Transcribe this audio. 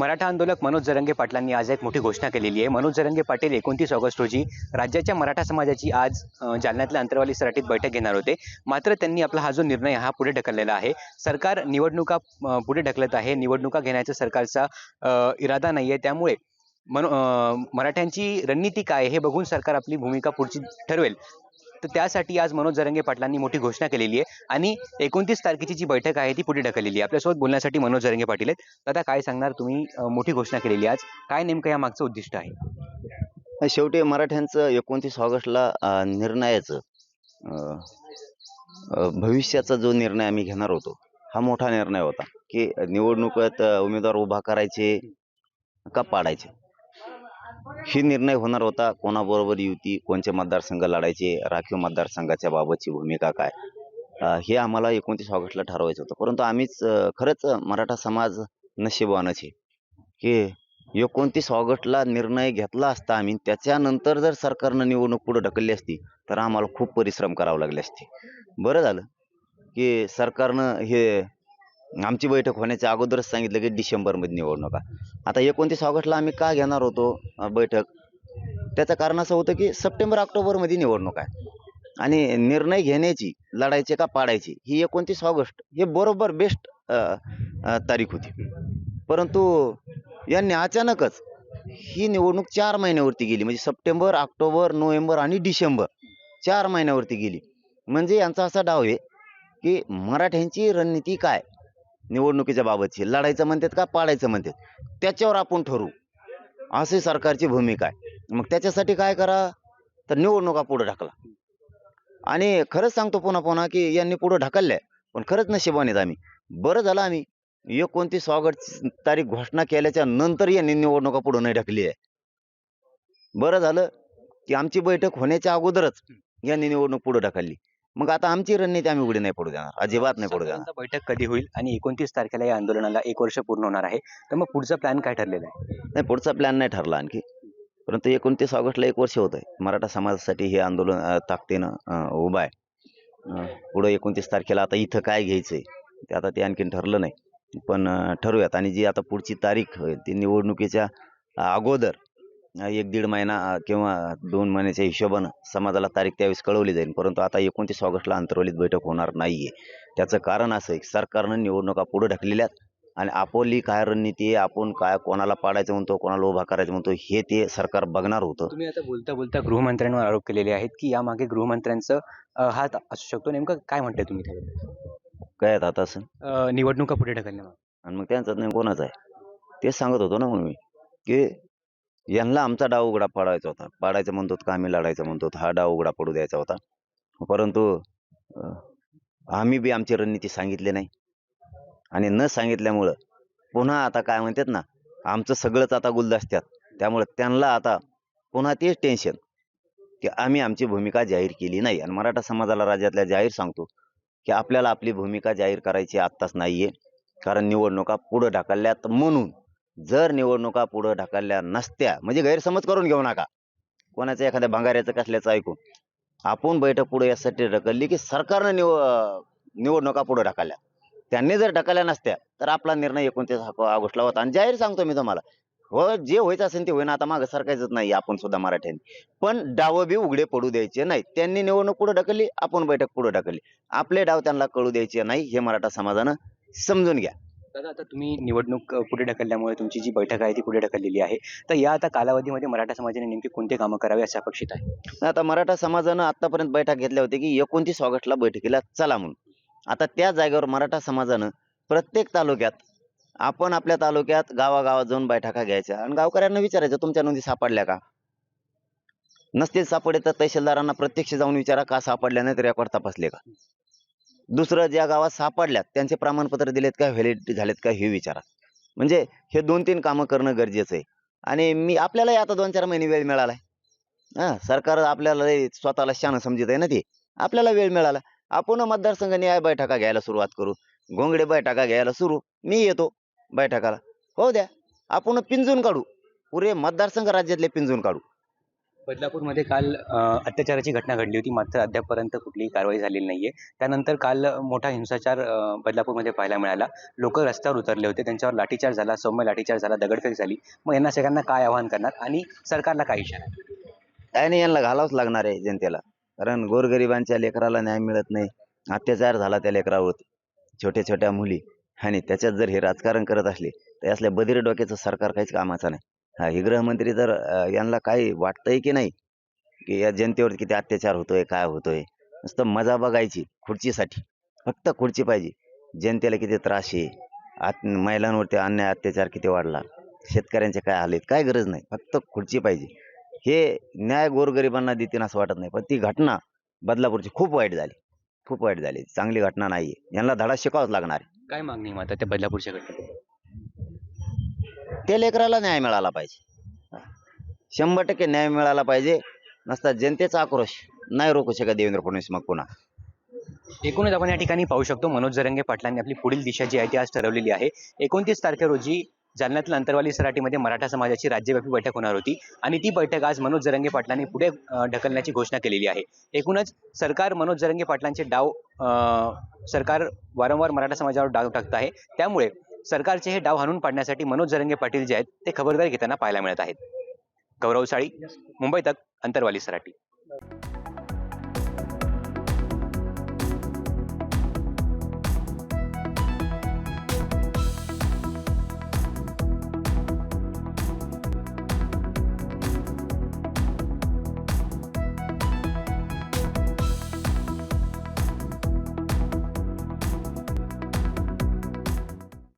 मराठा आंदोलक मनोज जरंगे पाटलांनी आज एक मोठी घोषणा केलेली आहे. मनोज जरंगे पाटील एकोणतीस ऑगस्ट रोजी राज्याच्या मराठा समाजाची आज जालन्यातल्या अंतरवाली सराटीत बैठक घेणार होते. मात्र त्यांनी आपला हा जो निर्णय हा पुढे ढकललेला आहे. सरकार निवडणुका पुढे ढकलत आहे. निवडणुका घेण्याचा सरकारचा इरादा नाही आहे त्यामुळे मनो मराठ्यांची रणनीती काय हे बघून सरकार आपली भूमिका पुढची ठरवेल. तर त्यासाठी आज मनोज जरंगे पाटलांनी मोठी घोषणा केलेली आहे. आणि एकोणतीस तारखेची जी बैठक आहे ती पुढे ढकललेली आहे. आपल्यासोबत बोलण्यासाठी मनोज जरंगे पाटील आहेत. दादा काय सांगणार? तुम्ही मोठी घोषणा केलेली आज. काय नेमकं या मागचं उद्दिष्ट आहे? शेवटी मराठ्यांचं एकोणतीस ऑगस्टला निर्णयाचं भविष्याचा जो निर्णय आम्ही घेणार होतो हा मोठा निर्णय होता. की निवडणुकीत उमेदवार उभा करायचे का पाडायचे? ही निर्णय होणार होता कोणाबरोबर युती कोणचे मतदारसंघ लढायचे राखीव मतदारसंघाच्या बाबतची भूमिका काय? हे आम्हाला एकोणतीस ऑगस्टला ठरवायचं होतं. परंतु आम्हीच खरंच मराठा समाज नशिबवानच आहे. की एकोणतीस ऑगस्टला निर्णय घेतला असता आम्ही त्याच्यानंतर जर सरकारनं निवडणूक पुढे ढकलली असती तर आम्हाला खूप परिश्रम करावे लागले असते. बरं झालं की सरकारनं हे आमची बैठक होण्याच्या अगोदरच सांगितलं की डिसेंबरमध्ये निवडणुका आता एकोणतीस ऑगस्टला आम्ही का घेणार होतो बैठक? त्याचं कारण असं होतं की सप्टेंबर ऑक्टोबरमध्ये निवडणूक आहे. आणि निर्णय घेण्याची लढायची का पाडायची ही एकोणतीस ऑगस्ट हे बरोबर बेस्ट तारीख होती. परंतु यांनी अचानकच ही निवडणूक चार महिन्यावरती गेली. म्हणजे सप्टेंबर ऑक्टोबर नोव्हेंबर आणि डिसेंबर चार महिन्यावरती गेली. म्हणजे यांचा असा डाव आहे की मराठ्यांची रणनीती काय? निवडणुकीच्या बाबतची लढायचं म्हणतात का पाडायचं म्हणतात? त्याच्यावर आपण ठरवू असे सरकारची भूमिका आहे. मग त्याच्यासाठी काय करा? तर निवडणुका पुढे ढकला. आणि खरंच सांगतो पुन्हा पुन्हा की यांनी पुढे ढकलल्या. पण खरंच नशिबानेत आम्ही. बरं झालं आम्ही. एकोणतीस ऑगस्ट तारीख घोषणा केल्याच्यानंतर यांनी निवडणुका पुढे नाही ढकली आहे. बरं झालं की आमची बैठक होण्याच्या अगोदरच यांनी निवडणूक पुढे ढकलली. मग आता आमची रणनीती आम्ही उडी नाही पडू देणार. अजिबात नाही पडू देणार. साधारणतः बैठक कधी होईल आणि एकोणतीस तारखेला या आंदोलनाला एक वर्ष पूर्ण होणार आहे. तर मग पुढचा प्लॅन काय ठरलेला आहे? नाही पुढचा प्लॅन नाही ठरला आणखी. परंतु एकोणतीस ऑगस्टला एक वर्ष होत आहे मराठा समाजासाठी हे आंदोलन अं, ताकदीनं अं, उभं आहे. अं, पुढं एकोणतीस तारखेला आता इथं काय घ्यायचंय ते आता ते आणखीन ठरलं नाही. पण अं, ठरवूयात. आणि जी आता पुढची तारीख होईल ती निवडणुकीच्या अगोदर एक दीड महिना किंवा दोन महिन्याच्या हिशोबानं समाजाला तारीख त्यावेळेस कळवली जाईल. परंतु आता एकोणतीस ऑगस्टला अंतर्वलित बैठक होणार नाहीये. त्याचं कारण असं आहे सरकारनं निवडणुका पुढे ढकलेल्यात आणि आपली काय रणनीती आहे आपण काय कोणाला पाडायचं म्हणतो कोणाला उभा करायचं म्हणतो हे ते सरकार बघणार होतं. तुम्ही आता बोलता बोलता गृहमंत्र्यांवर आरोप केलेले आहेत की यामागे गृहमंत्र्यांचं हात असू शकतो. नेमकं काय म्हणताय तुम्ही त्याबद्दल? काय आता असं? निवडणुका पुढे ढकलण्यामागे. आणि मग त्यांचा नाही कोणाचा आहे? तेच सांगत होतो ना मग मी की यांना आमचा डाव उघडा पाडायचा होता. पाडायचं म्हणतो का आम्ही लढायचं म्हणतो हा डाव उघडा पडू द्यायचा होता. परंतु आम्ही बी आमची रणनीती सांगितली नाही. आणि न सांगितल्यामुळं पुन्हा आता काय म्हणतात ना आमचं सगळंच आता गुलदस्त्यात. त्यामुळे त्यांना आता पुन्हा तेच टेन्शन की आम्ही आमची भूमिका जाहीर केली नाही. आणि मराठा समाजाला राज्यातल्या जाहीर सांगतो की आपल्याला आपली भूमिका जाहीर करायची आत्ताच नाही आहे कारण निवडणुका पुढं ढकलल्यात म्हणून जर निवडणुका पुढे ढकलल्या नसत्या म्हणजे गैरसमज करून घेऊ नका. कोणाचं एखाद्या भंगाऱ्याचं कसल्याचं ऐकून आपण बैठक पुढे यासाठी ढकलली की सरकारनं निव निवडणुका पुढे ढकलल्या. त्यांनी जर ढकलल्या नसत्या तर आपला निर्णय एकोणतीस ऑगस्टला होता. आणि जाहीर सांगतो मी तुम्हाला व जे व्हायचं असेल ते होईना. आता मागं सरकायचंच नाही आपण सुद्धा मराठ्यांनी. पण डाव बी उघडे पडू द्यायचे नाही त्यांनी निवडणूक पुढे ढकलली आपण बैठक पुढे ढकलली. आपले डाव त्यांना कळू द्यायचे नाही हे मराठा समाजानं समजून घ्या. दादा आता तुम्ही निवडणूक पुढे ढकलल्यामुळे तुमची जी बैठक आहे ती पुढे ढकललेली आहे. तर या आता कालावधीमध्ये मराठा समाजाने नेमके कोणते कामं करावे असे अपेक्षित आहे? आता मराठा समाजानं आतापर्यंत बैठक घेतल्या होत्या की एकोणतीस ऑगस्टला बैठकीला चला म्हणून. आता त्या जागेवर मराठा समाजानं प्रत्येक तालुक्यात आपण आपल्या तालुक्यात गावागावात जाऊन बैठका घ्यायच्या. आणि गावकऱ्यांना विचारायचं तुमच्या नोंदी सापडल्या का? नसतील सापडले तर तहसीलदारांना प्रत्यक्ष जाऊन विचारा का सापडल्या? नाही रेकॉर्ड तपासले का? दुसरं ज्या गावात सापडल्यात त्यांचे प्रमाणपत्र दिलेत का व्हॅलिडिटी झालेत का हे विचारा. म्हणजे हे दोन तीन कामं करणं गरजेचं आहे. आणि मी आपल्यालाही आता दोन चार महिने वेळ मिळालाय. हा सरकार आपल्याला स्वतःला शान समजत आहे ना ते. आपल्याला वेळ मिळाला. आपण मतदारसंघ न्याय बैठका घ्यायला सुरुवात करू. घोंगडे बैठका घ्यायला सुरू. मी येतो बैठकाला. हो द्या. आपण पिंजून काढू. पुरे मतदारसंघ राज्यातले पिंजून काढू. बदलापूरमध्ये काल अत्याचाराची घटना घडली होती. मात्र अद्यापपर्यंत कुठलीही कारवाई झालेली नाहीये. त्यानंतर काल मोठा हिंसाचार बदलापूरमध्ये पाहायला मिळाला. लोक रस्त्यावर उतरले होते. त्यांच्यावर लाठीचार झाला सौम्य लाठीचार झाला दगडफेक झाली. मग यांना सगळ्यांना काय आवाहन करणार आणि सरकारला काय इशारा काय नाही यांना घालावंच लागणार आहे जनतेला. कारण गोरगरिबांच्या लेकराला न्याय मिळत नाही. अत्याचार झाला त्या लेकरावरती छोट्या छोट्या मुली. आणि त्याच्यात जर हे राजकारण करत असले तर असल्या बधीर डोक्याचं सरकार काहीच कामाचं नाही. हा हे गृहमंत्री तर यांना काही वाटतंय की नाही? की या जनतेवर किती अत्याचार होतोय काय होतोय? नुसतं मजा बघायची खुर्चीसाठी. फक्त खुर्ची पाहिजे. जनतेला किती त्रास आहे? आत महिलांवरती अन्याय अत्याचार किती वाढला? शेतकऱ्यांचे काय हाल आहेत? काय गरज नाही. फक्त खुर्ची पाहिजे. हे न्याय गोरगरिबांना देतील असं वाटत नाही. पण ती घटना बदलापूरची खूप वाईट झाली. खूप वाईट झाली. चांगली घटना नाही आहे यांना धडा शिकावाच लागणार आहे. काय मागणी मग त्या बदलापूरच्या घटनेत त्या लेकराला न्याय मिळाला पाहिजे. शंभर टक्के न्याय मिळाला पाहिजे. नसता जनतेचा आक्रोश नाही रोखू शकत देवेंद्र फडणवीस मग पुन्हा. एकूणच आपण या ठिकाणी पाहू शकतो. मनोज जरंगे पाटलांनी आपली पुढील दिशा जी आहे ती आज ठरवलेली आहे. एकोणतीस तारखे रोजी जालन्यातील अंतरवाली सराटीमध्ये मराठा समाजाची राज्यव्यापी बैठक होणार होती आणि ती बैठक आज मनोज जरंगे पाटलांनी पुढे ढकलण्याची घोषणा केलेली आहे. एकूणच सरकार मनोज जरंगे पाटलांचे डाव सरकार वारंवार मराठा समाजावर डाव टाकत आहे. त्यामुळे सरकारचे हे डाव हाणून पाडण्यासाठी मनोज जरंगे पाटील जे आहेत ते खबरदारी घेताना पाहायला मिळत आहेत. गौरव साळी मुंबई तक अंतरवाली सराटी.